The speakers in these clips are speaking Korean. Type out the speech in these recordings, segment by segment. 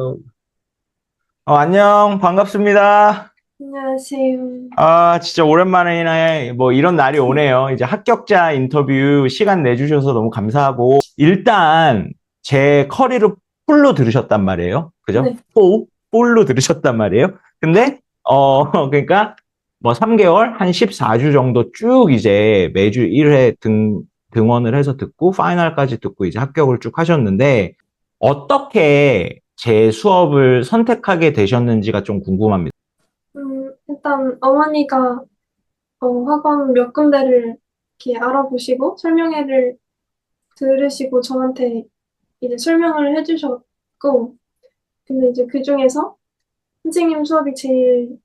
어, 안녕, 반갑습니다. 안녕하세요. 아, 진짜 오랜만에 뭐 이런 날이 오네요. 이제 합격자 인터뷰 시간 내주셔서 너무 감사하고, 일단 제 커리를 풀로 들으셨단 말이에요. 그죠? 네. 폴, 폴로 들으셨단 말이에요. 근데, 어, 그러니까 뭐 3개월, 한 14주 정도 쭉 이제 매주 1회 등, 등원을 해서 듣고, 파이널까지 듣고 이제 합격을 쭉 하셨는데, 어떻게 제 수업을 선택하게 되셨는지가 좀 궁금합니다. 음, 일단 어머니가 어, 학원 몇 군데를 이렇게 알아보시고 설명회를 들으시고 저한테 이제 설명을 해주셨고, 근데 이제 그 중에서 선생님 수업이 제일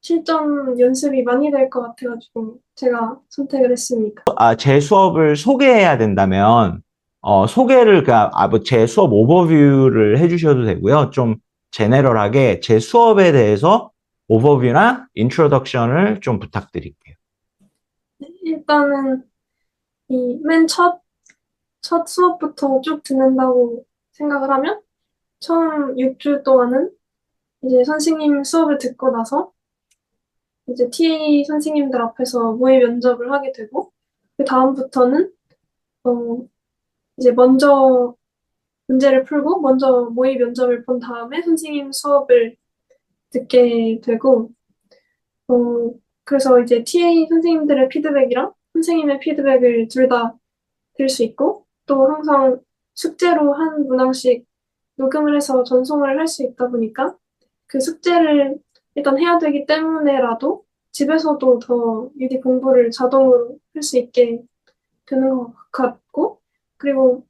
실전 연습이 많이 될 것 같아가지고 제가 선택을 했습니다. 아, 제 수업을 소개해야 된다면, 어, 소개를, 그, 아, 뭐, 제 수업 오버뷰를 해주셔도 되고요. 좀, 제네럴하게 제 수업에 대해서 오버뷰나 인트로덕션을 좀 부탁드릴게요. 일단은 이 맨 첫, 첫 수업부터 쭉 듣는다고 생각을 하면 처음 6주 동안은 이제 선생님 수업을 듣고 나서 이제 TA 선생님들 앞에서 모의 면접을 하게 되고 그 다음부터는 어 이제 먼저 문제를 풀고 먼저 모의 면접을 본 다음에 선생님 수업을 듣게 되고 어 그래서 이제 TA 선생님들의 피드백이랑 선생님의 피드백을 둘 다 들을 수 있고, 또 항상 숙제로 한 문항씩 녹음을 해서 전송을 할 수 있다 보니까 그 숙제를 일단 해야 되기 때문에라도 집에서도 더 미리 공부를 자동으로 할 수 있게 되는 것 같고, 그리고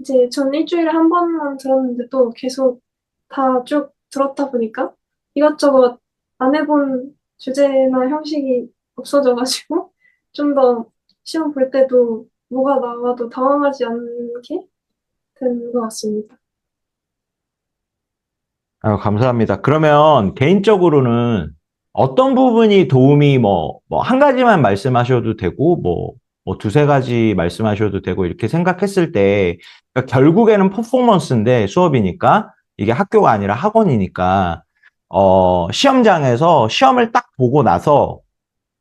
이제 전 일주일에 한 번만 들었는데도 계속 다 쭉 들었다 보니까 이것저것 안 해본 주제나 형식이 없어져가지고 좀 더 시험 볼 때도 뭐가 나와도 당황하지 않게 된 것 같습니다. 아, 감사합니다. 그러면 개인적으로는 어떤 부분이 도움이 뭐, 뭐, 한 가지만 말씀하셔도 되고, 뭐, 뭐, 두세 가지 말씀하셔도 되고, 이렇게 생각했을 때, 그러니까 결국에는 퍼포먼스인데 수업이니까, 이게 학교가 아니라 학원이니까, 어, 시험장에서 시험을 딱 보고 나서,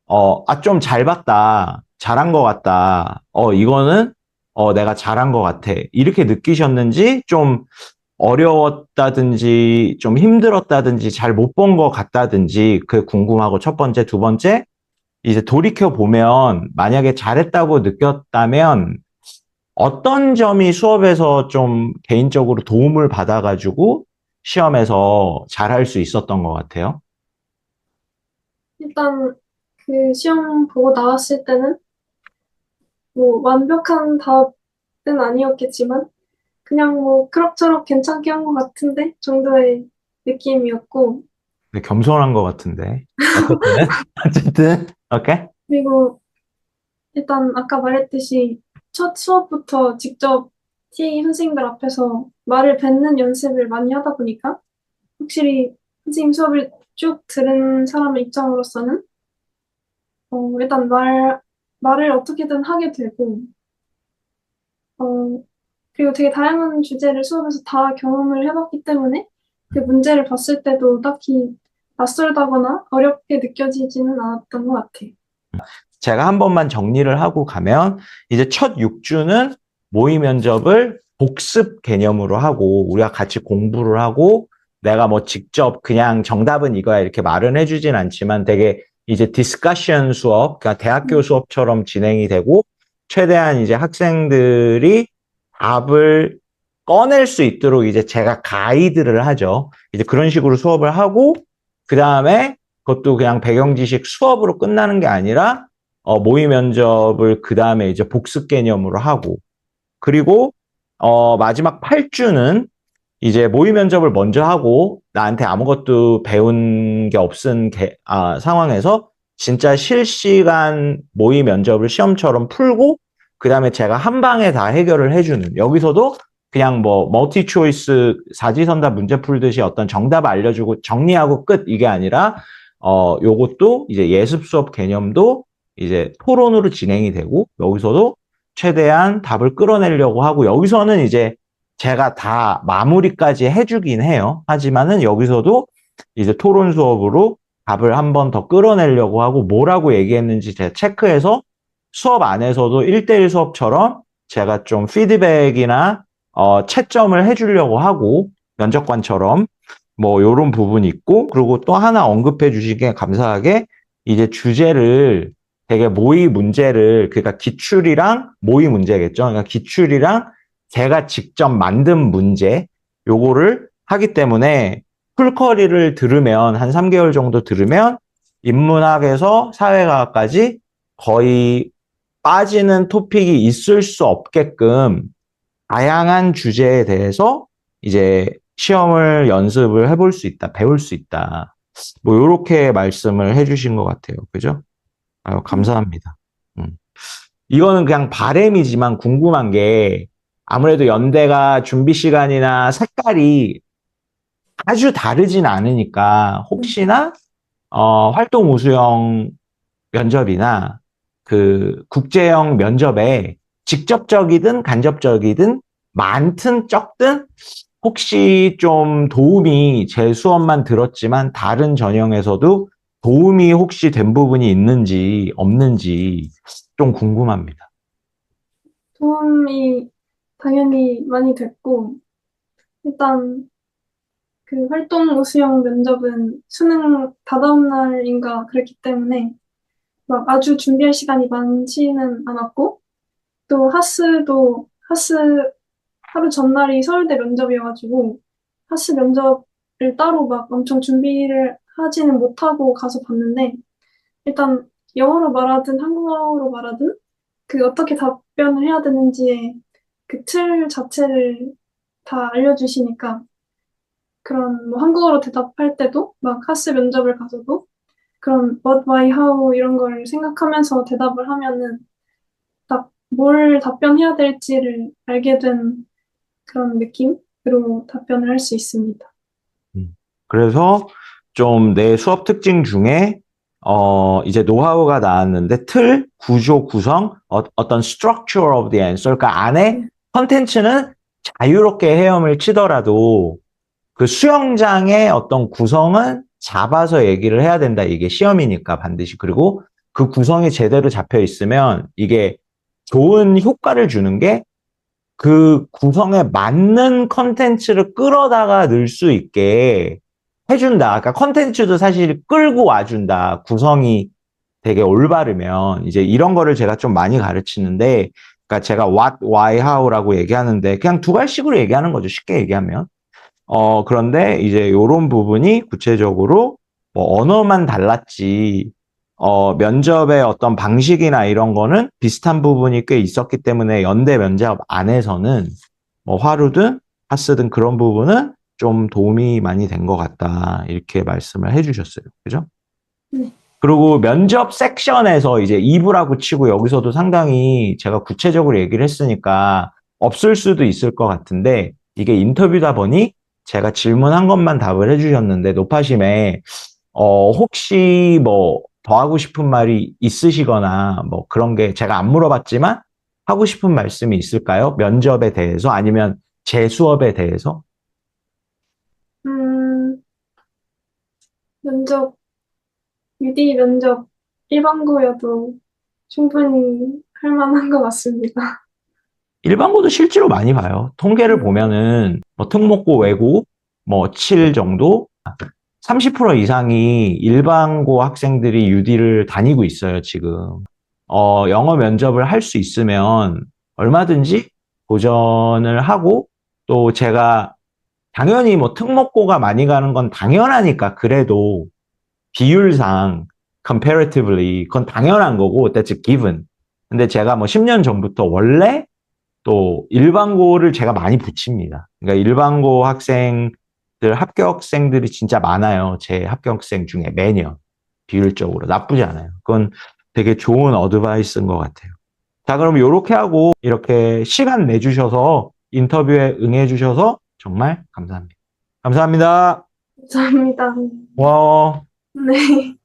어, 아, 좀 잘 봤다. 잘한 것 같다. 어, 이거는, 어, 내가 잘한 것 같아. 이렇게 느끼셨는지, 좀, 어려웠다든지 좀 힘들었다든지 잘 못 본 것 같다든지 그게 궁금하고 첫 번째, 두 번째 이제 돌이켜 보면 만약에 잘했다고 느꼈다면 어떤 점이 수업에서 좀 개인적으로 도움을 받아가지고 시험에서 잘할 수 있었던 것 같아요. 일단 그 시험 보고 나왔을 때는 뭐 완벽한 답은 아니었겠지만 그냥 뭐 그럭저럭 괜찮게 한 것 같은데 정도의 느낌이었고 근데 겸손한 것 같은데. 어쨌든, 어쨌든, 오케이. 그리고 일단 아까 말했듯이 첫 수업부터 직접 TA 선생님들 앞에서 말을 뱉는 연습을 많이 하다 보니까 확실히 선생님 수업을 쭉 들은 사람의 입장으로서는 어, 일단 말, 말을 어떻게든 하게 되고 어, 그리고 되게 다양한 주제를 수업에서 다 경험을 해봤기 때문에 그 문제를 봤을 때도 딱히 낯설다거나 어렵게 느껴지지는 않았던 것 같아요. 제가 한 번만 정리를 하고 가면 이제 첫 6주는 모의 면접을 복습 개념으로 하고 우리가 같이 공부를 하고 내가 뭐 직접 그냥 정답은 이거야 이렇게 말은 해주진 않지만 되게 이제 디스커션 수업, 그러니까 대학교 수업처럼 진행이 되고 최대한 이제 학생들이 답을 꺼낼 수 있도록 이제 제가 가이드를 하죠. 이제 그런 식으로 수업을 하고 그 다음에 그것도 그냥 배경 지식 수업으로 끝나는 게 아니라 어, 모의 면접을 그 다음에 이제 복습 개념으로 하고 그리고 어, 마지막 8주는 이제 모의 면접을 먼저 하고 나한테 아무것도 배운 게 없은 게- 아, 상황에서 진짜 실시간 모의 면접을 시험처럼 풀고 그 다음에 제가 한 방에 다 해결을 해주는 여기서도 그냥 뭐 멀티 초이스 사지선다 문제 풀듯이 어떤 정답 알려주고 정리하고 끝 이게 아니라 어 요것도 이제 예습 수업 개념도 이제 토론으로 진행이 되고 여기서도 최대한 답을 끌어내려고 하고 여기서는 이제 제가 다 마무리까지 해주긴 해요. 하지만은 여기서도 이제 토론 수업으로 답을 한 번 더 끌어내려고 하고 뭐라고 얘기했는지 제가 체크해서 수업 안에서도 1대1 수업처럼 제가 좀 피드백이나 어, 채점을 해주려고 하고 면접관처럼 뭐 요런 부분이 있고 그리고 또 하나 언급해 주시기에 감사하게 이제 주제를 되게 모의 문제를 그러니까 기출이랑 모의 문제겠죠. 그러니까 기출이랑 제가 직접 만든 문제 요거를 하기 때문에 풀커리를 들으면 한 3개월 정도 들으면 인문학에서 사회과학까지 거의 빠지는 토픽이 있을 수 없게끔 다양한 주제에 대해서 이제 시험을 연습을 해볼 수 있다, 배울 수 있다. 뭐, 요렇게 말씀을 해주신 것 같아요. 그죠? 아유, 감사합니다. 음. 이거는 그냥 바램이지만 궁금한 게 아무래도 연대가 준비 시간이나 색깔이 아주 다르진 않으니까 혹시나 어, 활동 우수형 면접이나 그 국제형 면접에 직접적이든 간접적이든 많든 적든 혹시 좀 도움이 제 수업만 들었지만 다른 전형에서도 도움이 혹시 된 부분이 있는지 없는지 좀 궁금합니다. 도움이 당연히 많이 됐고, 일단 그 활동 우수형 면접은 수능 다다음 날인가 그랬기 때문에 막 아주 준비할 시간이 많지는 않았고, 또 하스도, 하스 하루 전날이 서울대 면접이어가지고, 하스 면접을 따로 막 엄청 준비를 하지는 못하고 가서 봤는데, 일단 영어로 말하든 한국어로 말하든 그 어떻게 답변을 해야 되는지의 그틀 자체를 다 알려주시니까 그런 뭐 한국어로 대답할 때도 막 하스 면접을 가서도 그런 what, why, how 이런 걸 생각하면서 대답을 하면은 딱 뭘 답변해야 될지를 알게 된 그런 느낌으로 답변을 할 수 있습니다. 그래서 좀 내 수업 특징 중에 어 이제 노하우가 나왔는데 틀, 구조, 구성, 어, 떤 structure of the answer, 그러니까 안에 네. 컨텐츠는 자유롭게 헤엄을 치더라도 그 수영장의 어떤 구성은 잡아서 얘기를 해야 된다. 이게 시험이니까 반드시. 그리고 그 구성이 제대로 잡혀 있으면 이게 좋은 효과를 주는 게 그 구성에 맞는 컨텐츠를 끌어다가 넣을 수 있게 해준다. 그러니까 컨텐츠도 사실 끌고 와준다. 구성이 되게 올바르면 이제 이런 거를 제가 좀 많이 가르치는데, 그러니까 제가 what, why, how라고 얘기하는데 그냥 두 갈식으로 얘기하는 거죠. 쉽게 얘기하면. 어 그런데 이제 요런 부분이 구체적으로 뭐 언어만 달랐지. 어, 면접의 어떤 방식이나 이런 거는 비슷한 부분이 꽤 있었기 때문에 연대 면접 안에서는 뭐 화루든 하스든 그런 부분은 좀 도움이 많이 된 것 같다. 이렇게 말씀을 해주셨어요. 그죠? 네. 그리고 면접 섹션에서 이제 2부라고 치고 여기서도 상당히 제가 구체적으로 얘기를 했으니까 없을 수도 있을 것 같은데 이게 인터뷰다 보니 제가 질문한 것만 답을 해주셨는데 노파심에 어, 혹시 뭐 더 하고 싶은 말이 있으시거나 뭐 그런 게 제가 안 물어봤지만 하고 싶은 말씀이 있을까요? 면접에 대해서 아니면 제 수업에 대해서? 음, 면접, UD 면접 일반고여도 충분히 할 만한 것 같습니다. 일반고도 실제로 많이 봐요. 통계를 보면은 뭐 특목고 외고 뭐 7 정도 30% 이상이 일반고 학생들이 UD를 다니고 있어요, 지금. 어, 영어 면접을 할 수 있으면 얼마든지 도전을 하고 또 제가 당연히 뭐 특목고가 많이 가는 건 당연하니까 그래도 비율상 comparatively 그건 당연한 거고 that's a given. 근데 제가 뭐 10년 전부터 원래 또 일반고를 제가 많이 붙입니다. 그러니까 일반고 학생들 합격생들이 진짜 많아요. 제 합격생 중에 매년 비율적으로 나쁘지 않아요. 그건 되게 좋은 어드바이스인 것 같아요. 자, 그럼 이렇게 하고 이렇게 시간 내주셔서 인터뷰에 응해주셔서 정말 감사합니다. 감사합니다. 감사합니다. 고마워. 네.